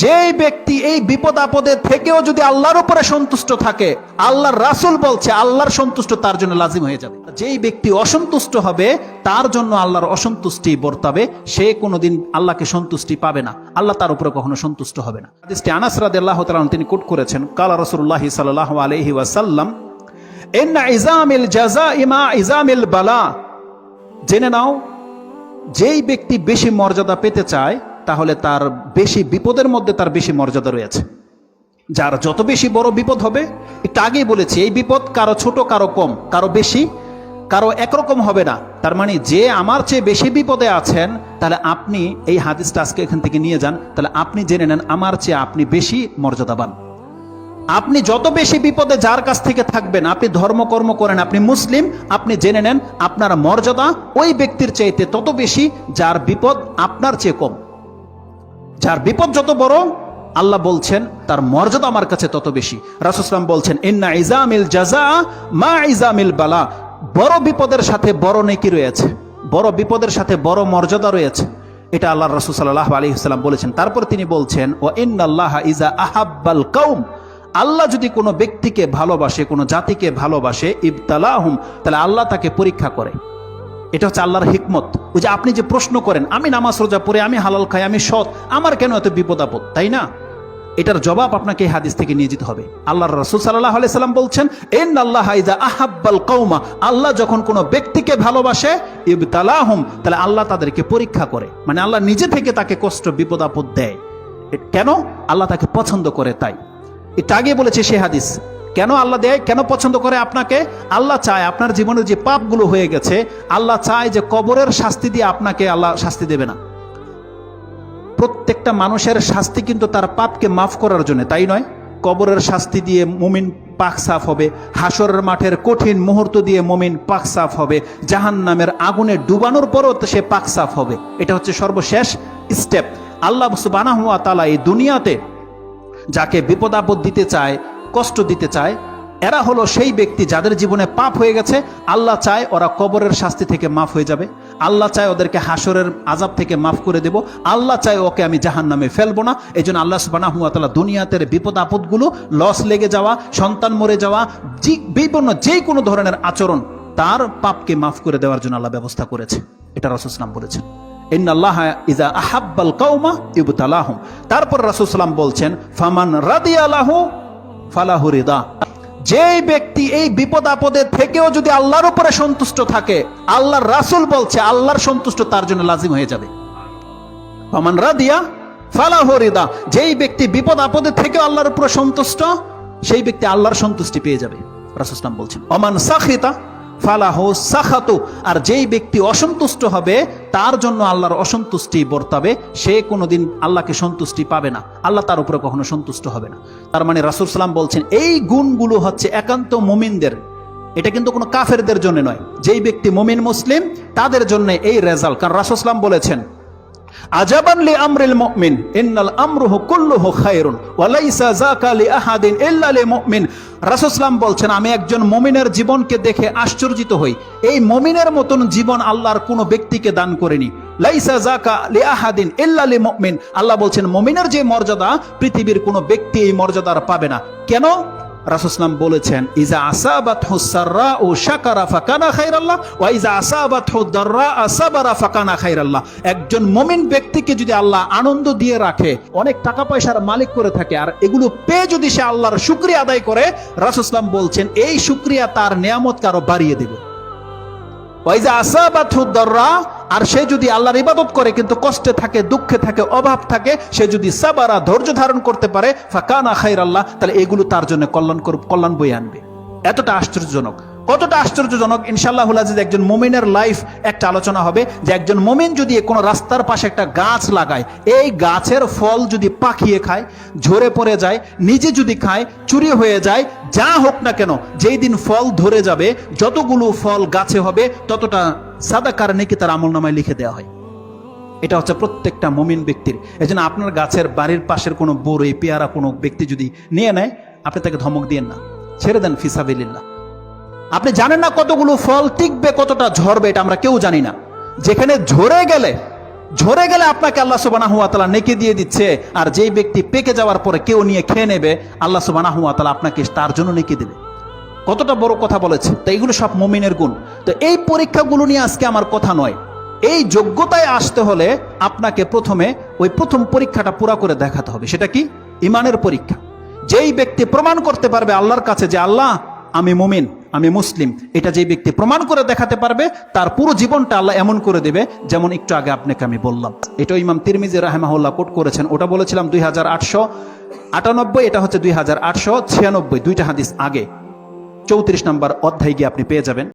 যেই ব্যক্তি এই বিপদ আপদে থেকেও যদি আল্লাহর উপরে সন্তুষ্ট থাকে, আল্লাহর রাসূল বলছে, আল্লাহর সন্তুষ্ট তার জন্য লাজিম হয়ে যাবে। যেই ব্যক্তি অসন্তুষ্ট হবে, তার জন্য আল্লাহর অসন্তুষ্টি বর্তাবে। সে কোনোদিন আল্লাহকে সন্তুষ্টি পাবে না। আল্লাহ তার উপরে কখনো সন্তুষ্ট হবে না। হাদিসটি আনাস আল্লাহ তাআলা তিনি কোট করেছেন। কালা রাসূলুল্লাহ সাল্লাল্লাহু আলাইহি ওয়াসাল্লাম, ইন্না ইজামিল জাযাই মা ইজামিল বালা। জেনে নাও, যেই ব্যক্তি বেশি মর্যাদা পেতে চায় তাহলে তার বেশি বিপদের মধ্যে তার বেশি মর্যাদা রয়েছে। যার যত বেশি বড় বিপদ হবে, একটু আগেই বলেছি, এই বিপদ কারও ছোট, কারও কম, কারও বেশি, কারও একরকম হবে না। তার মানে যে আমার চেয়ে বেশি বিপদে আছেন, তাহলে আপনি এই হাদিসটা আজকে এখান থেকে নিয়ে যান। তাহলে আপনি জেনে নেন, আমার চেয়ে আপনি বেশি মর্যাদাবান। আপনি যত বেশি বিপদে যার কাছ থেকে থাকবেন, আপনি ধর্মকর্ম করেন, আপনি মুসলিম, আপনি জেনে নেন, আপনার মর্যাদা ওই ব্যক্তির চাইতে তত বেশি, যার বিপদ আপনার চেয়ে কম। যার বিপদ যত বড়, আল্লাহ বলছেন, তার মর্যাদা আমার কাছে তত বেশি। রাসুসলাম বলছেন, ইন্না ইজামিল জাজা মা ইজামিল বালা বড় বিপদের সাথে বড় নেকি রয়েছে, বড় বিপদের সাথে বড় মর্যাদা রয়েছে। এটা আল্লাহ রসুল সাল্লাহ আলী সাল্লাম বলেছেন। তারপর তিনি বলছেন ও ইন্নাল্লাহ ইজা আহাব্বাল কৌম আল্লাহ যদি কোনো ব্যক্তিকে ভালোবাসে, কোনো জাতিকে ভালোবাসে, ইবতালাহুম, তাহলে আল্লাহ তাকে পরীক্ষা করে। এটা হচ্ছে আল্লাহর হিকমত। ওই যে আপনি যে প্রশ্ন করেন, আমি নামাজ রোজা পড়ে, আমি হালাল খাই, আমি সৎ, আমার কেন এত বিপদ আপদ? তাই না? এটার জবাব আপনাকে এই হাদিস থেকে নিয়ে যেতে হবে। আল্লাহ রসুল সাল্লাহ সাল্লাম বলছেন এন আল্লাহ ইজা আহাব্বাল কৌমা আল্লাহ যখন কোনো ব্যক্তিকে ভালোবাসে, ইবতালাহুম, তাহলে আল্লাহ তাদেরকে পরীক্ষা করে। মানে আল্লাহ নিজে থেকে তাকে কষ্ট, বিপদ আপদ দেয়। কেন? আল্লাহ তাকে পছন্দ করে তাই। এটা আগে বলেছে সে হাদিস। কেন আল্লাহ দেয়? কেন পছন্দ করে আপনাকে? আল্লাহ চায় আপনার জীবনে যে পাপগুলো হয়ে গেছে, আল্লাহ চায় যে কবরের শাস্তি দিয়ে আপনাকে আল্লাহ শাস্তি দেবে না। প্রত্যেকটা মানুষের শাস্তি কিন্তু তার পাপকে মাফ করার জন্য, তাই নয়? কবরের শাস্তি দিয়ে মুমিন পাক সাফ হবে হাসরের মাঠের কঠিন মুহূর্ত দিয়ে মুমিন পাক সাফ হবে জাহান নামের আগুনে ডুবানোর পরও সে পাক সাফ হবে। এটা হচ্ছে সর্বশেষ স্টেপ আল্লাহ সুবানাহ তালা এই দুনিয়াতে যাকে বিপদ আপদ দিতে চায় কষ্ট দিতে চায়, এরা হলো সেই ব্যক্তি যাদের জীবনে পাপ হয়ে গেছে, আল্লাহ চায় ওরা কবরের শাস্তি থেকে মাফ হয়ে যাবে। আল্লাহ চায় ওদেরকে হাসরের আজাব থেকে মাফ করে দেব। আল্লাহ চায় ওকে আমি জাহান নামে ফেলব না। এই জন্য আল্লাহ সুবানাহুয়াতালা দুনিয়াতের বিপদ আপদগুলো লস লেগে যাওয়া, সন্তান মরে যাওয়া বিভিন্ন যে কোনো ধরনের আচরণ, তার পাপকে মাফ করে দেওয়ার জন্য আল্লাহ ব্যবস্থা করেছে। এটা রসুসলাম বলেছেন। ইবতালাহুম। তারপর রাসূলুল্লাহ বলছেন, ফামান রাদিয়ালাহু ফালাহু রিদা। যেই ব্যক্তি এই বিপদ আপদে থেকেও যদি আল্লাহর উপরে সন্তুষ্ট থাকে, আল্লাহর রাসুল বলছে, আল্লাহর সন্তুষ্ট তার জন্য লাজিম হয়ে যাবে। ফমান রাদিয়া ফালাহু রিদা। যেই ব্যক্তি বিপদ আপদে থেকেও আল্লাহর উপরে সন্তুষ্ট, সেই ব্যক্তি আল্লাহর সন্তুষ্টি পেয়ে যাবে। রাসূলুল্লাহ বলছেন অমান সাখিতা আর যেই ব্যক্তি অসন্তুষ্ট হবে, তার জন্য আল্লাহর অসন্তুষ্টি বর্তাবে। সে কোনোদিন আল্লাহকে সন্তুষ্টি পাবে না। আল্লাহ তার উপরে কখনো সন্তুষ্ট হবে না। তার মানে রাসুল সাল্লাম বলছেন, এই গুণগুলো হচ্ছে একান্ত মুমিনদের। এটা কিন্তু কোনো কাফেরদের জন্য নয়। যেই ব্যক্তি মুমিন মুসলিম, তাদের জন্য এই রেজাল্ট। কারণ রাসুল সাল্লাম বলেছেন আমরিল মুমিন, ইন্নাল আমরুহু কুল্লুহু খায়রুন, ওয়া লাইসা যাকা লি আহাদিন ইল্লা লি মুমিন। রাসূলুল্লাহ আমি একজন মুমিনের জীবনকে দেখে আশ্চর্যিত হই। এই মুমিনের মতন জীবন আল্লাহর কোনো ব্যক্তিকে দান করেনি। লাইসা যাকা লি আহাদিন ইল্লা লি মুমিন। আল্লাহ বলছেন, মুমিনের যে মর্যাদা, পৃথিবীর কোনো ব্যক্তি এই মর্যাদার পাবে না। কেন? রাসুসলাম বলেছেন, ইজা আসাবাত হুসাররা ও শাকারা ফাকানা খাইরাল্লাহ, ওয়া ইজা আসাবাত হুদাররা আসাবারা ফাকানা খাইরাল্লাহ। একজন মমিন ব্যক্তিকে যদি আল্লাহ আনন্দ দিয়ে রাখে, অনেক টাকা পয়সার মালিক করে থাকে, আর এগুলো পেয়ে যদি সে আল্লাহর শুক্রিয়া আদায় করে রাসুসলাম বলছেন, এই শুক্রিয়া তার নিয়ামতকে আরও বাড়িয়ে দেবে। ওয়াইজা আসাবাত হুদাররা আর সে যদি আল্লাহর ইবাদত করে, কিন্তু কষ্টে থাকে, দুঃখে থাকে, অভাব থাকে, সে যদি সাবারা, ধৈর্য ধারণ করতে পারে ফাঁকা না খাইর আল্লাহ তাহলে এগুলো তার জন্য কল্যাণ কল্যাণ বই আনবে। এতটা আশ্চর্যজনক। কতটা আশ্চর্যজনক ইনশাল্লাহ আজিজ একজন মমিনের লাইফ একটা আলোচনা হবে যে একজন মমিন যদি কোনো রাস্তার পাশে একটা গাছ লাগায়, এই গাছের ফল যদি পাখিয়ে খায়, ঝরে পড়ে যায়, নিজে যদি খায়, চুরি হয়ে যায়, যা হোক না কেন, যেই দিন ফল ধরে যাবে, যতগুলো ফল গাছে হবে, ততটা সাদা কারণে কি তার আমল নামায় লিখে দেওয়া হয়। এটা হচ্ছে প্রত্যেকটা মমিন ব্যক্তির। এই জন্য আপনার গাছের বাড়ির পাশের কোনো বড়ই পেয়ারা কোনো ব্যক্তি যদি নিয়ে নেয়, আপনি তাকে ধমক দিয়েন না। ছেড়ে দেন ফিসাবিল্লাহ আপনি জানেন না কতগুলো ফল টিকবে, কতটা ঝরবে, এটা আমরা কেউ জানি না। যেখানে ঝরে গেলে ঝরে গেলে আপনাকে আল্লাহ সুবানাহু তাআলা নেকি দিয়ে দিচ্ছে, আর যেই ব্যক্তি পেকে যাওয়ার পরে কেউ নিয়ে খেয়ে নেবে, আল্লাহ সুবানাহু তাআলা আপনাকে তার জন্য নেকি দেবে। কতটা বড় কথা বলেছে। তো এইগুলো সব মমিনের গুণ। তো এই পরীক্ষাগুলো নিয়ে আজকে আমার কথা নয়। এই যোগ্যতায় আসতে হলে আপনাকে প্রথমে ওই প্রথম পরীক্ষাটা পুরা করে দেখাতে হবে। সেটা কি? ইমানের পরীক্ষা। যেই ব্যক্তি প্রমাণ করতে পারবে আল্লাহর কাছে যে, আল্লাহ, আমি মুমিন। আমি মুসলিম, এটা যে ব্যক্তি প্রমাণ করে দেখাতে পারবে, তার পুরো জীবনটা আল্লাহ এমন করে দেবে যেমন একটু আগে আপনাকে আমি বললাম। এটা ইমাম তিরমিজি রাহেমাহুল্লাহ কোট করেছেন, ওটা বলেছিলাম দুই হাজার আটশো আটানব্বই, এটা হচ্ছে দুই হাজার আটশো ছিয়ানব্বই, দুইটা হাদিস আগে। চৌত্রিশ নম্বর অধ্যায় গিয়ে আপনি পেয়ে যাবেন।